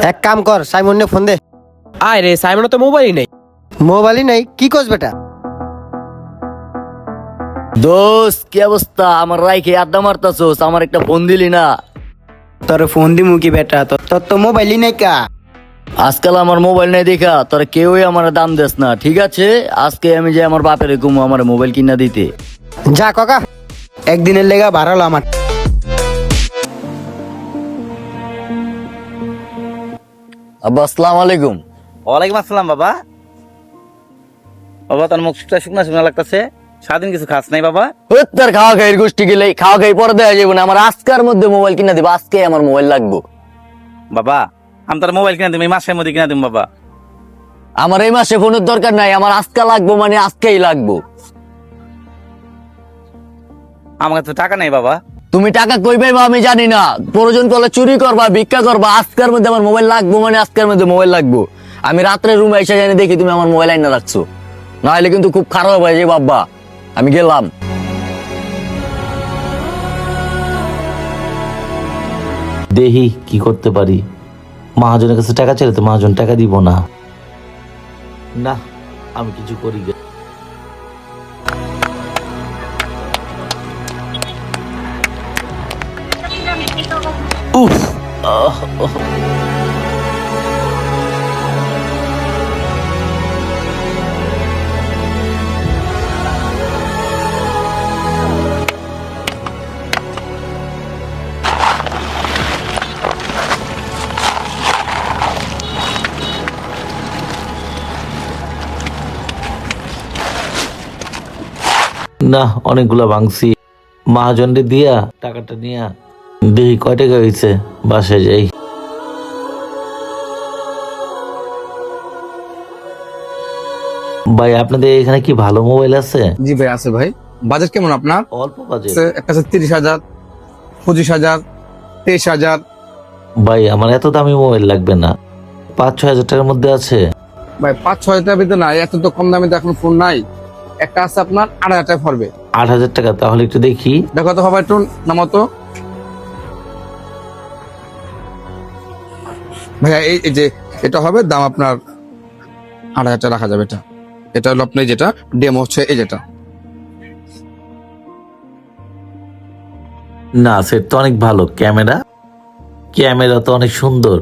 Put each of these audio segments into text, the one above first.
এক কাম কর Simon phone দে। আয় রে সাইমনের তো মোবাইলই নেই। মোবাইলই নাই কি করছ বেটা? দোস্ত কি অবস্থা? আমার রাইকে আড্ডা মারতাছোস আমার একটা ফোন দিলি না। তোর ফোন দিমু কি বেটা? তোর তোর তো মোবাইলই নাই কা। আজকাল আমার মোবাইল নেই দেখা তোর কেউই আমার দাম দেস না ঠিক আছে? আজকে আমি যে আমার বাপের ঘুমো আমার মোবাইল কিনা দিতে। যা কাকা। একদিনের লেগা ভাড়ালো আমার। আব্বা আসসালামু আলাইকুম। ওয়ালাইকুম আসসালাম বাবা। বাবা তোর মুখটা শুকনা শুকনা লাগতেছে। সারাদিন কিছু খাস নাই বাবা। তোর খাওয়া খাইয়ের গোষ্ঠী গেলে খাওয়া খাই পরে দেওয়া যাবে না। আমার আজকের মধ্যে মোবাইল কিনা দিব আজকে আমার মোবাইল লাগবো। বাবা আমি তোর মোবাইল কিনা দিম এই মাসের মধ্যে কিনা দিম বাবা। আমার এই মাসে ফোনের দরকার নাই আমার আজকে লাগবো মানে আজকেই লাগবো। আমার কাছে তো টাকা নাই বাবা। তুমি টাকা কই পাইবা আমি জানি না। প্রয়োজন করলে চুরি করবা ভিক্ষা করবা। আজকের মধ্যে আমার মোবাইল লাগবো মানে আজকের মধ্যে মোবাইল লাগবো। আমি রাত্রে রুমে এসে জানি দেখি তুমি আমার মোবাইল আইনা রাখছো। না হলে কিন্তু খুব খারাপ হবে যে বাবা আমি গেলাম। দেখি কি করতে পারি? মহাজনের কাছে টাকা চাইলে তো মহাজন টাকা দিব না। না আমি কিছু করি গে। উফ আহ, আহ। না অনেকগুলা ভাঙছি মহাজনরে দিয়া টাকাটা নিয়া দেখি কয় টাকা হয়েছে বাসায় যাই। ভাই আপনাদের এখানে কি ভালো মোবাইল আছে? জি ভাই আছে ভাই। বাজেট কেমন আপনার? অল্প বাজে আছে একটা আছে তিরিশ হাজার পঁচিশ হাজার তেইশ হাজার। ভাই আমার এত দামি মোবাইল লাগবে না। পাঁচ ছয় হাজার টাকার মধ্যে আছে। ভাই পাঁচ ছয় হাজার ভিতরে নাই এত তো কম দামে তো এখন ফোন নাই। একটা আছে আপনার আট হাজার টাকা পড়বে। আট হাজার টাকা তাহলে একটু দেখি। দেখো তো বাবা একটু নামাতো ভাইয়া এই যে এটা হবে দাম আপনার আড়াই হাজার টাকা রাখা যাবে এটা। এটা হলো আপনি যেটা ডেমো হচ্ছে এই যেটা। না সেট তো অনেক ভালো। ক্যামেরা? ক্যামেরা তো অনেক সুন্দর।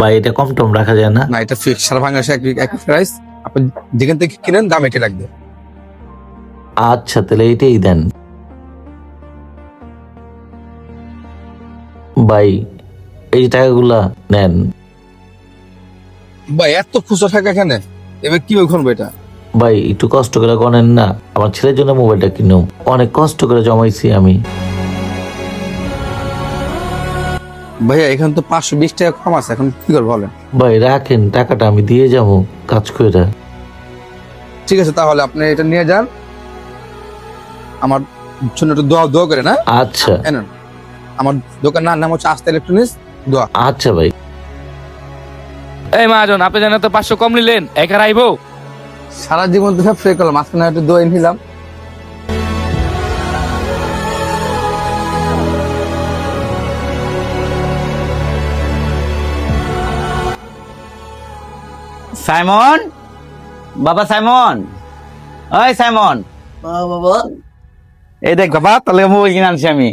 ভাই এটা কম টম রাখা যায় না? না এটা ফিক্স সারা বাংলাদেশে এক এক প্রাইস আপনি যেখান থেকে কিনেন দাম এটা লাগবে। আচ্ছা তাহলে এটাই দেন। ভাই এই টাকাগুলা নেন। ভাই এত খুচরা টাকা এখানে? এবার কি খুলবো এটা? ভাই একটু কষ্ট করে করেন না। আমার ছেলের জন্য মোবাইলটা কিনো অনেক কষ্ট করে জমাইছি আমি। ভাইয়া এখানে তো পাঁচশো বিশ টাকা কম আছে এখন কি করব বলেন? ভাই রাখেন টাকাটা আমি দিয়ে যাব কাজ করে ঠিক আছে তাহলে আপনি এটা নিয়ে যান। আমার জন্য একটু দোয়া দোয়া করে না আচ্ছা। আমার দোকানের নাম হচ্ছে আস্তা ইলেকট্রনিক্স। দোয়া। আচ্ছা ভাই। এই মহাজন আপনি জানেন তো পাঁচশো কম নিলেন একা আইবো? সারা জীবন তো সব ফ্রি করলাম মাঝখানে একটু দোয়া নিলাম। সাইমন? বাবা সাইমন? ওই সাইমন। বাবা। এই দেখ বাবা তাহলে মোবাইল কিনে আনছি আমি।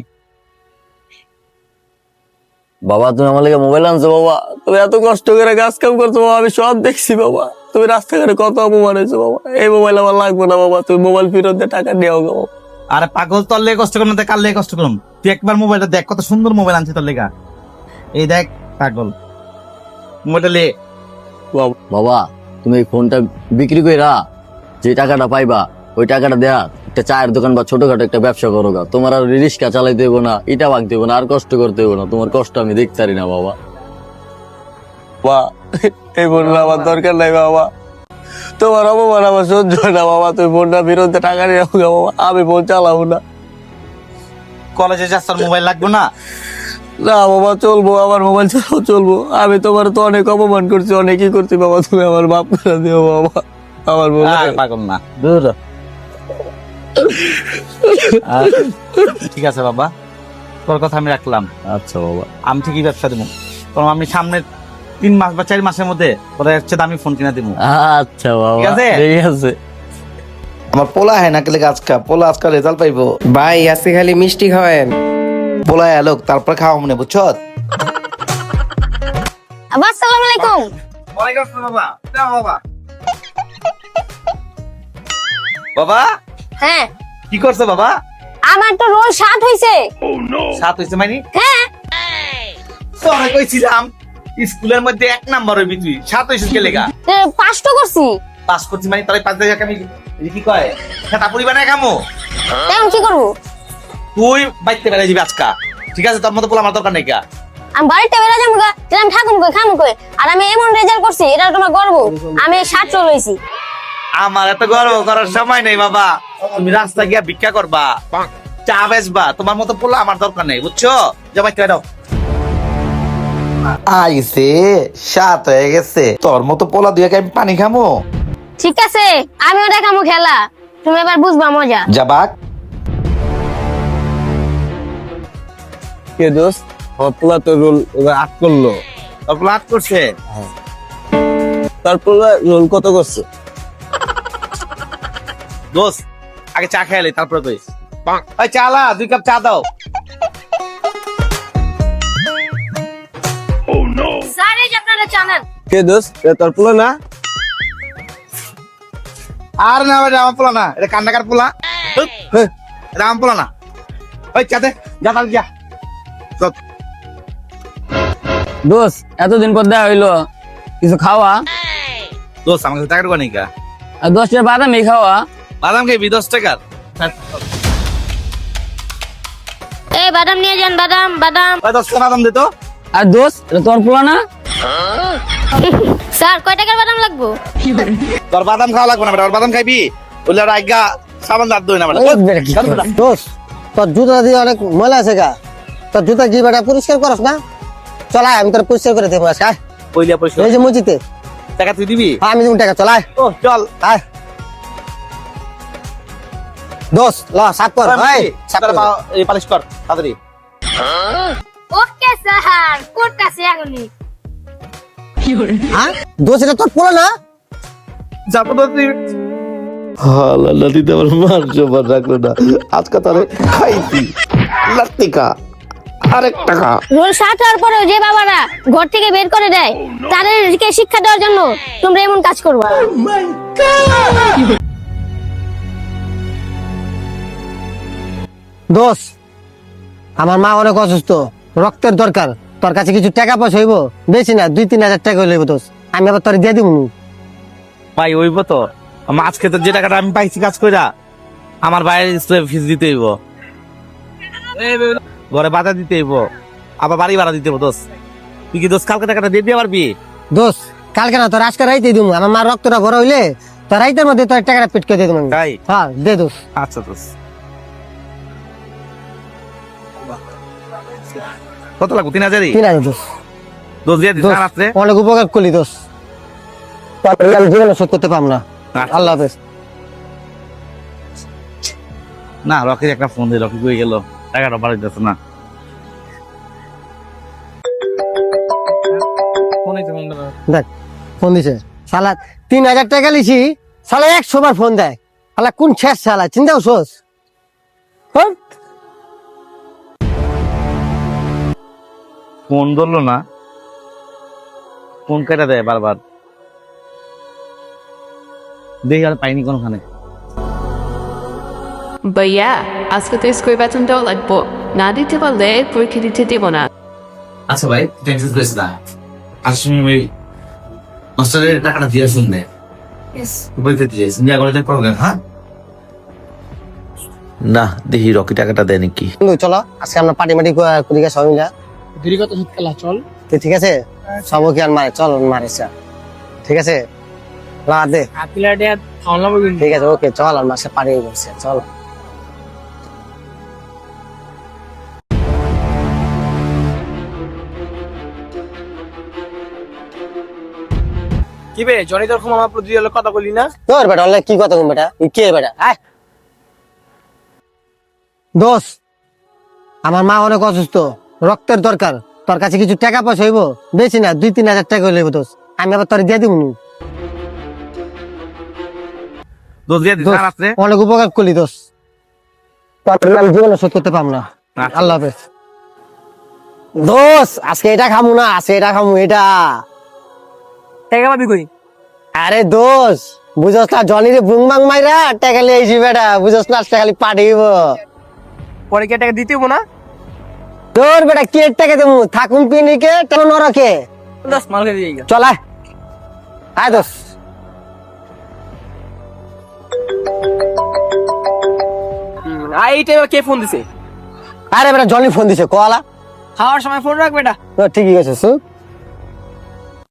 বাবা তুমি আমার লেগে মোবাইল আনছো বাবা। তুমি এত কষ্ট করে কাজ কাম করছ বাবা আমি সব দেখছি বাবা। তুমি রাস্তাঘাটে কত অপমান হয়েছো বাবা। এই মোবাইল আমার লাগবে না বাবা তুমি মোবাইল ফেরত দিয়ে টাকা নিও গো। আরে পাগল তোর লেগে কষ্ট করুন না কার লেগে কষ্ট করুন তুই একবার মোবাইলটা দেখ কত সুন্দর মোবাইল আনছি তোর লেগা। এই দেখ পাগল। মোবাইলটা লে। বাবা- বাবা তুমি এই ফোনটা বিক্রি কইরা যে টাকাটা পাইবা ওই টাকাটা দেয়া একটা চায়ের দোকান বা ছোটখাটো একটা ব্যবসা করো গা। তোমার আর রিক্সা চালাইতে হইব না ইটা ভাঙতে হইব না আর কষ্ট করতে হইব না। তোমার কষ্ট আমি দেখতে পারি না বাবা। বা এই ফোনটা আমার দরকার নাই বাবা। তোমার অপমান আমার সহ্য হয় না বাবা। তুমি ফোনটা বিরুদ্ধে টাকা নিয়ে গা বাবা। আমি ফোন চালাবো না। কলেজে যাস তোর মোবাইল লাগবে না? না বাবা চলবো। আমার মোবাইল ছাড়াও চলবো। আমি তোমার তো অনেক অপমান করছি অনেকই করছি বাবা। তুমি আমার বাপ করে দিও বাবা। আমার মোবাইল পাগল না। দূর ঠিক আছে বাবা। তোর কথা আমি রাখলাম। আচ্ছা বাবা। আমি ঠিকই ব্যবসা দেবো। কারণ আমি সামনের তিন মাস বা চার মাসের মধ্যে তোরা হচ্ছে দামি ফোন কিনা দিব। আচ্ছা বাবা। ঠিক আছে? আমার পোলা হয় না কেলে আজকা? পোলা আজকাল রেজাল্ট পাইবো। ভাই আজকে খালি মিষ্টি খাওয়েন পোলা এলোক তারপর খাওয়া মনে বুঝছ? আসসালামু আলাইকুম। ওয়ালাইকুম আসসালাম বাবা। বাবা। বাবা? হ্যাঁ। কি করছ বাবা? আমার তো রোল সাত হইছে। সাত হয়েছে মাইনি হ্যাঁ। তোরা কইছিলাম স্কুলের মধ্যে এক নাম্বার হইবি তুই। সাত হয়েছিস কে লেগা? এ, পাঁচটা করছি। পাস করছি মানে তাহলে পাঁচ জায়গা আমি। কি কয়? খেতা এখন কি করব? তুই বাইতে বেড়াই যাবি আজকা। ঠিক আছে তোর মতো বলে আমার দরকার নেই কা আমি বাড়িতে বেড়া যাব গা আমি ঠাকুম কই খামু কই? আর আমি এমন রেজাল্ট করছি এটা তোমার গর্ব। আমি সাত চলেছি আমার এত গর্ব করার সময় নেই বাবা। তুমি রাস্তা গিয়া ভিক্ষা করবা। চা বেচবা। তোমার মতো পোলা আমার দরকার নেই বুঝছ? যে বাইতে বেড়াও আইসে সাত হয়ে গেছে। তোর মতো পোলা দুই আমি পানি খামো। ঠিক আছে আমিও দেখামু খেলা। তুমি এবার বুঝবা মজা। যাবাক কে দোস্ত আমার পোলা তো রোল এবার আট করল। তোর পোলা হাত করছে? তারপর রোল কত করছে? দোস্ত আগে চা খেয়ালি তারপরে কইস ওই চালা দুই কাপ চা দাও। আপনারা জানেন। কে দোস্ত? তোর পোলা না? আর না এটা আমার পোলা না। এটা কান্নাকার পোলা। এটা আমার পোলা না। ওই চাতে যা তাহলে যা। চল। এতদিন পর দেওয়া হইল। কিছু খাওয়া? দোস্ত আমাকে টাকা দেবো নাকি? আর দশটা বাদামি খাওয়া। বাদাম খাইবি দশ টাকার? এই বাদাম নিয়ে যান বাদাম বাদাম। ওই দশ টাকা বাদাম দে তো। আর দোস্ত এটা তোর পোলা না? স্যার কয় টাকার বাদাম লাগবো? তোর বাদাম খাওয়া লাগবে না বেটা ওর বাদাম খাইবি? বললে ওর আজ্ঞা সাবান দাঁত দই না বেটা। দোষ তোর জুতা দিয়ে অনেক ময়লা আছে গা। তোর জুতা কি বেটা পরিষ্কার করস না? চল আয়, আমি তোর পরিষ্কার করে দেবো আজকে। পয়লা পয়সা এই যে মসজিদে। টাকা তুই দিবি? হ্যাঁ, আমি দেবো টাকা চল ও চল। আয়। দোষ ল সাপ কর এই, সাপ কর। এই পালিশ কর তাড়াতাড়ি। ওকে স্যার কোর্ট কাছে এখনই হ্যাঁ? দোষ এটা তোর না? যাব তো তুই। হালা আমার মার জোবার রাখল না। আজকে তারে খাইছি। লাত্তিকা আরেক টাকা। রোল সাত হওয়ার পরেও যে বাবারা ঘর থেকে বের করে দেয় তাদেরকে শিক্ষা দেওয়ার জন্য তোমরা এমন কাজ করবা। দোষ আমার মা অনেক অসুস্থ রক্তের দরকার তোর কাছে কিছু টাকা পয়সা হইব? বেশি না দুই তিন হাজার টাকা হইব দোষ আমি আবার তোর দিয়ে দিব ভাই ওইব তো। মাছ খেতে যে টাকাটা আমি পাইছি কাজ কইরা আমার বাইরের স্কুলে ফিস দিতে হইব। ঘরে বাধা দিতে হইব। আবার বাড়ি ভাড়া দিতে হইব দোষ তুই কি দোষ কালকে টাকাটা দিয়ে দিয়ে পারবি? দোষ কালকে না তোর আজকে রাইতে দিব আমার মা রক্তটা বড় হইলে তোর রাইতের মধ্যে তোর টাকাটা পেট করে দিয়ে দেবো। তাই? হ্যাঁ দে দোষ আচ্ছা দোষ কত লাগবো? তিন হাজারই? তিন হাজার দোষ। দোষ দিয়ে অনেক উপকার করলি দোষ। জীবনে শোধ করতে পারব না। আল্লাহ হাফেজ। না রকির একটা ফোন দিয়ে রকি কই গেল? টাকাটা বাড়ি যাচ্ছে না দেখ ফোন দিছে। সালা তিন হাজার টাকা লিছি সালা একশো বার ফোন দেয়। সালা কোন শেষ সালা চিন্তা করছোস? হ্যাঁ? ফোন ধরলো না ফোন কেটে দেয় বারবার। দেখি আর পাইনি কোনখানে। ভাইয়া আজকে তো স্কুল বেতন দেওয়া লাগবো। না দিতে পারলে পরীক্ষা দিতে দেব না। আচ্ছা ভাই টেনশন করিস না। ওই মাস্টারের টাকাটা দিয়ে শুনবে বলতে দিয়েছ নিয়ে করে প্রবলেম হ্যাঁ? না দেখি রকি টাকাটা দেয় নাকি। চলো আজকে আমরা পার্টি মাটি করি সবাই মিলা দীর্ঘত খেলা চল। ঠিক আছে? সব কি আর মারে চল মারে চল। ঠিক আছে? লা দে। ঠিক আছে ওকে চল আর মাসে পার্টি করছে চল। কি বে জনি তোর ক্ষমা আমার প্রতি কথা বলি না? তোর বেটা অনলাইন কি কথা বেটা? কে বেটা? আয়। দোষ আমার মা অনেক অসুস্থ। রক্তের দরকার। তোর কাছে কিছু টাকা পয়সা হইব? বেশি না দুই তিন হাজার টাকা হইলে দোষ আমি আবার তোর দিয়ে দিব অনেক উপকার করলি দোষ তোর আমি জীবনে শোধ করতে পারব না। আচ্ছা। আল্লাহ হাফেজ। দোষ আজকে এটা খামু না আজকে এটা খামু এটা। টাকা পাবি কই? আরে দোষ বুঝস না জনি রে বুং বাং মাইরা টাকা লিয়ে বেটা। বুঝস না আজকে খালি পাঠিব পরে কি টাকা না? তোর বেটা কেট টাকে দেবো। থাকুন পিনিকে তোর নরকে দশ মাল কে দিয়ে চল আয়। দোস দোষ আর এই টাইমে কে ফোন দিছে? আরে বেটা জনি ফোন দিছে কলা খাওয়ার সময় ফোন রাখ বেটা। তো ঠিকই আছে সুখ